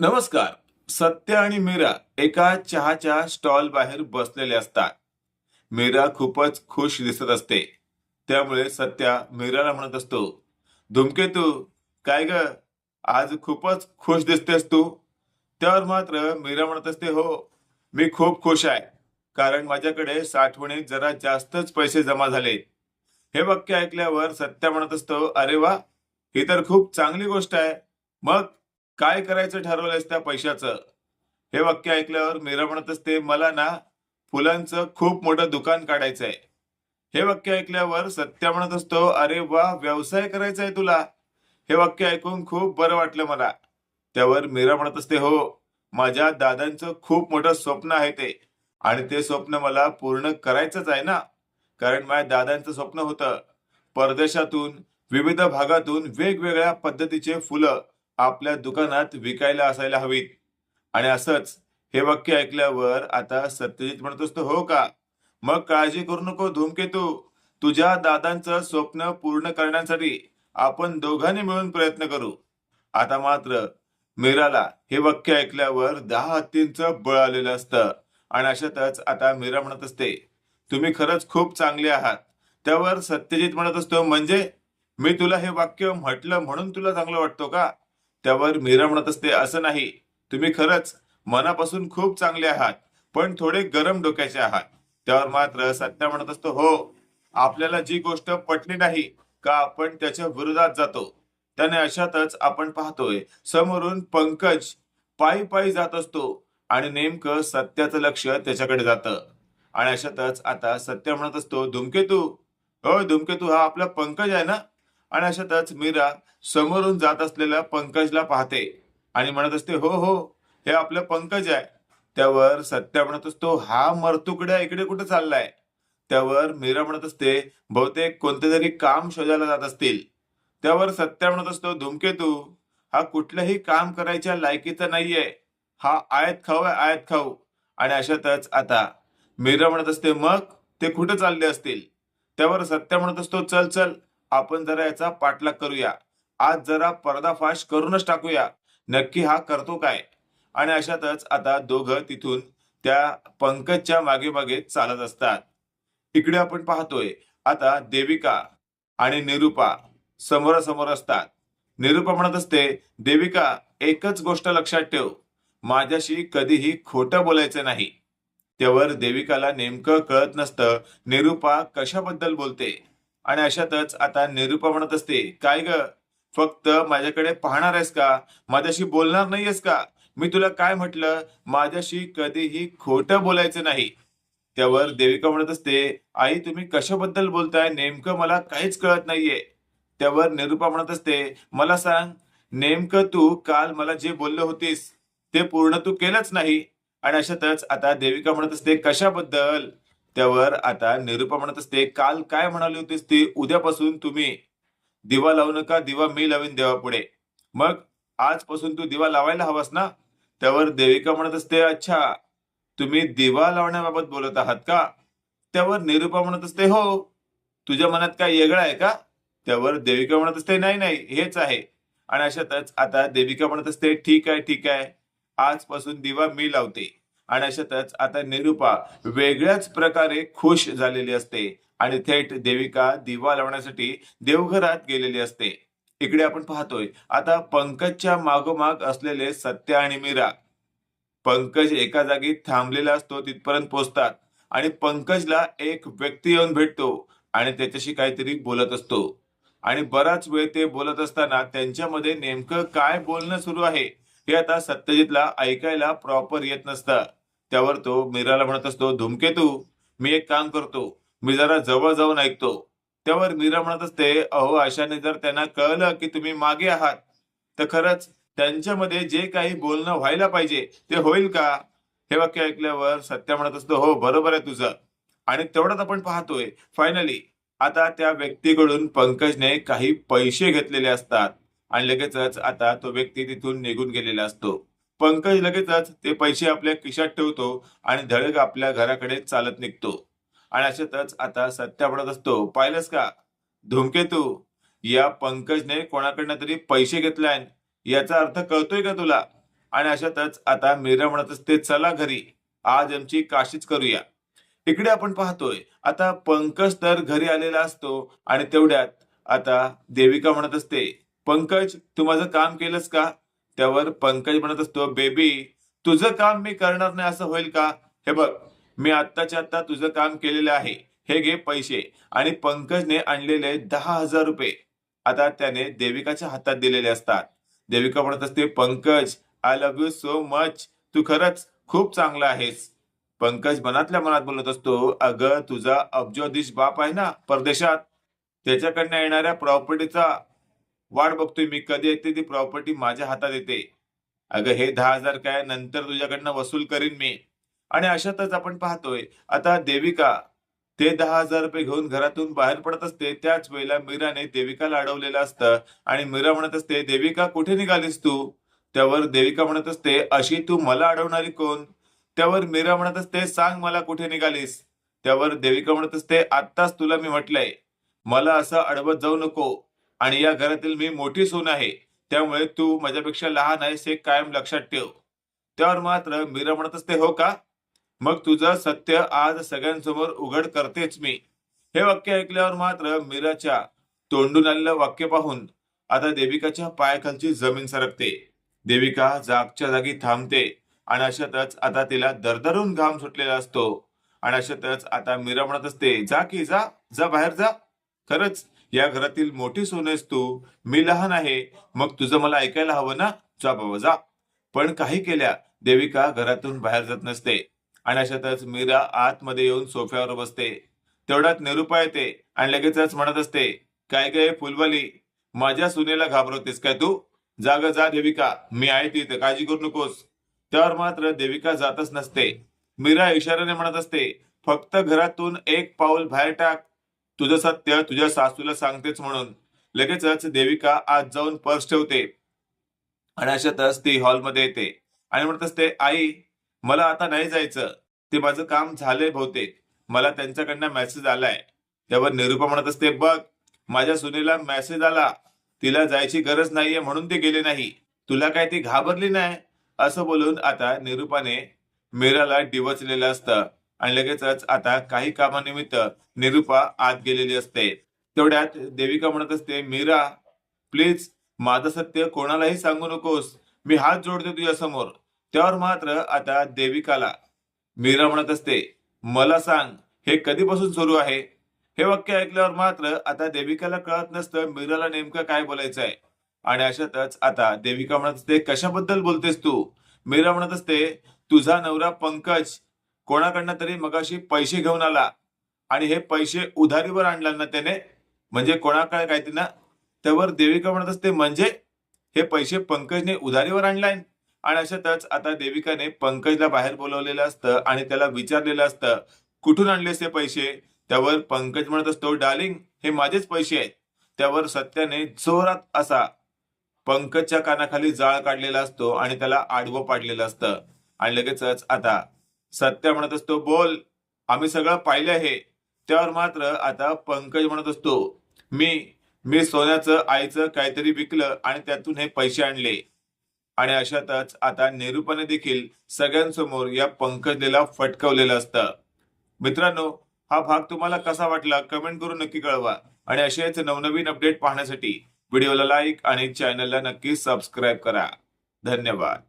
नमस्कार. सत्य आणि मीरा एका चहाच्या स्टॉल बाहेर बसलेले असतात. मीरा खूपच खुश दिसत असते. त्यामुळे सत्या मीराला म्हणत असतो धुमकेतू काय ग? आज खूपच खुश दिसतेस तू. त्यावर मात्र मीरा म्हणत असते हो मी खूप खुश आहे. कारण माझ्याकडे साठवणीत जरा जास्तच पैसे जमा झाले हे वाक्य ऐकल्यावर सत्या म्हणत असतो अरे वा ही तर खूप चांगली गोष्ट आहे. मग काय करायचं ठरवलंयस त्या पैशाचं? हे वाक्य ऐकल्यावर मीरा म्हणत असते मला ना फुलांचं खूप मोठं दुकान काढायचंय. हे वाक्य ऐकल्यावर सत्या म्हणत असतो अरे वा व्यवसाय करायचा आहे तुला. हे वाक्य ऐकून खूप बरं वाटलं मला. त्यावर मीरा म्हणत असते हो माझ्या दादांचं खूप मोठं स्वप्न आहे ते आणि ते स्वप्न मला पूर्ण करायचंच आहे ना. कारण माझ्या दादांचं स्वप्न होतं. परदेशातून विविध भागातून वेगवेगळ्या पद्धतीचे फुलं आपल्या दुकानात विकायला असायला हवीत. आणि असंच हे वाक्य ऐकल्यावर आता सत्यजित म्हणत असतो हो का? मग काळजी करू नको धूमकेतू. तुझ्या दादांचं स्वप्न पूर्ण करण्यासाठी आपण दोघांनी मिळून प्रयत्न करू. आता मात्र मीराला हे वाक्य ऐकल्यावर दहा हत्तींचं बळ आलेलं असतं. आणि अशातच आता मीरा म्हणत असते तुम्ही खरंच खूप चांगले आहात. त्यावर सत्यजित म्हणत असतो म्हणजे मी तुला हे वाक्य म्हटलं म्हणून तुला चांगलं वाटतो का? त्यावर मीरा म्हणत असते असं नाही. तुम्ही खरंच मनापासून खूप चांगले आहात पण थोडे गरम डोक्याचे आहात. त्यावर मात्र सत्या म्हणत असतो हो आपल्याला जी गोष्ट पटली नाही का आपण त्याच्या विरोधात जातो? त्याने अशातच आपण पाहतोय समोरून पंकज पायी पायी जात असतो आणि नेमकं सत्याचं लक्ष त्याच्याकडे जातं. आणि अशातच आता सत्य म्हणत असतो धुमकेतू हो धुमकेतू हा आपला पंकज आहे ना? आणि अशातच मीरा समोरून जात असलेल्या पंकजला पाहते आणि म्हणत असते हो हो हे आपलं पंकज आहे. त्यावर सत्या म्हणत असतो हा मरतुकड्या इकडे कुठे चाललाय? त्यावर मीरा म्हणत असते बहुतेक कोणते तरी काम शोधायला जात असतील. त्यावर सत्या म्हणत असतो धुमकेतू हा कुठलंही काम करायच्या लायकीचा नाहीये. हा आयत खाऊ आहे आयत खाऊ. आणि अशातच आता मीरा म्हणत असते मग ते कुठे चालले असतील? त्यावर सत्या म्हणत असतो चल चल आपण जरा याचा पाठलाग करूया. आज जरा पर्दाफाश करूनच टाकूया. नक्की हा करतो काय? आणि अशातच आता दोघं तिथून त्या पंकजच्या मागे मागे चालत असतात. इकडे आपण पाहतोय आता देविका आणि निरुपा समोरासमोर असतात. निरुपा म्हणत असते देविका एकच गोष्ट लक्षात ठेव. माझ्याशी कधीही खोटं बोलायचं नाही. त्यावर देविकाला नेमकं कळत नसतं निरुपा कशाबद्दल बोलते? आणि अशातच आता निरूपा म्हणत असते काय ग? फक्त माझ्याकडे पाहणार आहेस का? माझ्याशी बोलणार नाहीयेस का? मी तुला काय म्हटलं? माझ्याशी कधीही खोटं बोलायचं नाही. त्यावर देविका म्हणत असते आई तुम्ही कशाबद्दल बोलताय? नेमकं मला काहीच कळत नाहीये. त्यावर निरुपा म्हणत असते मला सांग नेमकं तू काल मला जे बोललं होतीस ते पूर्ण तू केलंच नाही. आणि अशातच आता देविका म्हणत असते कशाबद्दल? त्यावर आता निरुपा म्हणत असते काल काय म्हणाली होतीस ती? उद्यापासून तुम्ही दिवा लावू नका दिवा मी लावीन देवापुढे. मग आजपासून तू दिवा लावायला हवास ना? त्यावर देविका म्हणत असते अच्छा तुम्ही दिवा लावण्याबाबत बोलत आहात का? त्यावर निरुपा म्हणत असते हो. तुझ्या मनात काय वेगळं आहे का? त्यावर देविका म्हणत असते नाही नाही हेच आहे. आणि अशातच आता देविका म्हणत असते ठीक आहे ठीक आहे. आजपासून दिवा मी लावते. आणि अशातच आता निरुपा वेगळ्याच प्रकारे खुश झालेली असते. आणि थेट देविका दिवा लावण्यासाठी देवघरात गेलेली असते. इकडे आपण पाहतोय आता पंकजच्या मागोमाग असलेले सत्य आणि मीरा. पंकज एका जागी थांबलेला असतो तिथपर्यंत पोहोचतात. आणि पंकजला एक व्यक्ती येऊन भेटतो आणि त्याच्याशी काहीतरी बोलत असतो. आणि बराच वेळ ते बोलत असताना त्यांच्यामध्ये नेमकं काय बोलणं सुरू आहे? हे आता सत्यजितला ऐकायला प्रॉपर येत नसतं. त्यावर तो मीराला म्हणत असतो धुमकेतू मी एक काम करतो मी जरा जवळ जाऊन ऐकतो. त्यावर मीरा म्हणत असते अहो आशाने जर त्यांना कळलं की तुम्ही मागे आहात तर खरंच त्यांच्यामध्ये जे काही बोलणं व्हायला पाहिजे ते होईल का? हे वाक्य ऐकल्यावर सत्य म्हणत असतो हो बरोबर आहे तुझं. आणि तेवढंच आपण पाहतोय. फायनली आता त्या व्यक्तीकडून पंकजने काही पैसे घेतलेले असतात. आणि लगेचच आता तो व्यक्ती तिथून निघून गेलेला असतो. पंकज लगेचच ते पैसे आपल्या खिशात ठेवतो आणि धडक आपल्या घराकडे चालत निघतो. आणि अशातच आता सत्या पडत असतो. पाहिलंस का? धूमकेतू या पंकजने कोणाकडनं तरी पैसे घेतलाय. याचा अर्थ कळतोय का तुला? आणि अशातच आता मीरा म्हणत असते चला घरी. आज आमची काशीच करूया. इकडे आपण पाहतोय आता पंकज तर घरी आलेला असतो आणि तेवढ्यात आता देविका म्हणत असते पंकज तू माझं काम केलंस का? त्यावर पंकज म्हणत असतो बेबी तुझं काम मी करणार नाही असं होईल का? हे बघ मी आत्ताच्या आत्ता तुझं काम केलेलं आहे. हे घे पैसे. आणि पंकजने आणलेले दहा हजार रुपये आता त्याने देविकाच्या हातात दिलेले असतात. देविका म्हणत असते Pankaj I love you so much तू खरंच खूप चांगला आहेस. पंकज मनातल्या मनात बोलत असतो अगं तुझा अब्जोदिश बाप आहे ना परदेशात. त्याच्याकडनं येणाऱ्या प्रॉपर्टीचा वाट बघतोय मी कधी येते ती प्रॉपर्टी माझ्या हातात येते. अगं हे दहा हजार काय नंतर तुझ्याकडनं वसूल करीन मी. आणि अशातच आपण पाहतोय आता देविका ते दहा हजार रुपये घेऊन घरातून बाहेर पडत असते त्याच वेळेला मीराने देविकाला अडवलेलं असतं. आणि मीरा म्हणत असते देविका कुठे निघालीस तू? त्यावर देविका म्हणत असते अशी तू मला अडवणारी कोण? त्यावर मीरा म्हणत असते सांग मला कुठे निघालीस? त्यावर देविका म्हणत असते आत्ताच तुला मी म्हटलंय मला असं अडवत जाऊ नको. आणि या घरातील मी मोठी सून आहे त्यामुळे तू माझ्यापेक्षा लहान आहेस हे कायम लक्षात ठेव. त्यावर मात्र मीरा म्हणत असते हो का? मग तुझं सत्य आज सगळ्यांसमोर उघड करतेच मी. हे वाक्य ऐकल्यावर मात्र मीराच्या तोंडून आलेलं वाक्य पाहून आता देविकाच्या पायाखालची जमीन सरकते. देविका जागच्या जागी थांबते आणि अशातच आता तिला दरदरून घाम सुटलेला असतो. आणि अशातच आता मीरा म्हणत असते जा की जा जा बाहेर जा. खरंच या घरातील मोठी सोनेस तू. मी लहान आहे. मग तुझं मला ऐकायला हवं ना? जा बाबा जा. पण काही केल्या देविका घरातून बाहेर जात नसते. आणि अशातच मीरा आतमध्ये येऊन सोफ्यावर बसते. तेवढ्यात निरुपा येते आणि लगेचच म्हणत असते काय काय फुलवाली? माझ्या सुनेला घाबरवतेस काय तू? जाग जा देविका. मी आहे तिथे काळजी करू नकोस. त्यावर मात्र देविका जातच नसते. मीरा इशाऱ्याने म्हणत असते फक्त घरातून एक पाऊल बाहेर टाक. तुझं सत्य तुझ्या सासूला सांगतेच म्हणून. लगेचच देविका आज जाऊन पर्स ठेवते. आणि अशातच ती हॉलमध्ये येते. आणि म्हणत असते आई मला आता नाही जायचं. ते माझं काम झालंय बहुतेक. मला त्यांच्याकडनं मेसेज आलाय. त्यावर निरुपा म्हणत असते बघ माझ्या सुनेला मेसेज आला. तिला जायची गरज नाहीये म्हणून ते गेले नाही. तुला काय ती घाबरली नाही? असं बोलून आता निरुपाने मीराला डिवचलेलं असतं. आणि लगेचच आता काही कामानिमित्त निरुपा आत गेलेली असते. तेवढ्यात देविका म्हणत असते मीरा प्लीज माझं सत्य कोणालाही सांगू नकोस. मी हात जोडते तुझ्या समोर त्यावर मात्र आता देविकाला मीरा म्हणत असते मला सांग हे कधीपासून सुरू आहे? हे वाक्य ऐकल्यावर मात्र आता देविकाला कळत नसतं मीराला नेमकं काय बोलायचं आहे आणि अशातच आता देविका म्हणत असते कशाबद्दल बोलतेस तू? मीरा म्हणत असते तुझा नवरा पंकज कोणाकडनं तरी मगाशी पैसे घेऊन आला आणि हे पैसे उधारीवर आणला ना त्याने म्हणजे कोणाकडे काय ना त्यावर देविका म्हणत असते म्हणजे हे पैसे पंकजने उधारीवर आणलाय आणि अशातच आता देविकाने पंकजला बाहेर बोलवलेलं असतं आणि त्याला विचारलेलं असतं कुठून आणलेस हे पैसे? त्यावर पंकज म्हणत असतो डार्लिंग हे माझेच पैसे आहेत. त्यावर सत्याने जोरात असा पंकजच्या कानाखाली जाळ काढलेला असतो आणि त्याला आडवं पाडलेलं असतं. आणि लगेचच आता सत्य म्हणत असतो बोल. आम्ही सगळं पाहिलं आहे. त्यावर मात्र आता पंकज म्हणत असतो मी मी सोन्याचं आईचं काहीतरी विकलं आणि त्यातून हे पैसे आणले. आणि अशातच आता निरूपाने देखील सगळ्यांसमोर या पंकजलेला फटकवलेलं असतं. मित्रांनो हा भाग तुम्हाला कसा वाटला कमेंट करून नक्की कळवा. आणि असेच नवनवीन अपडेट पाहण्यासाठी व्हिडिओला लाईक आणि चॅनलला नक्की सबस्क्राईब करा. धन्यवाद.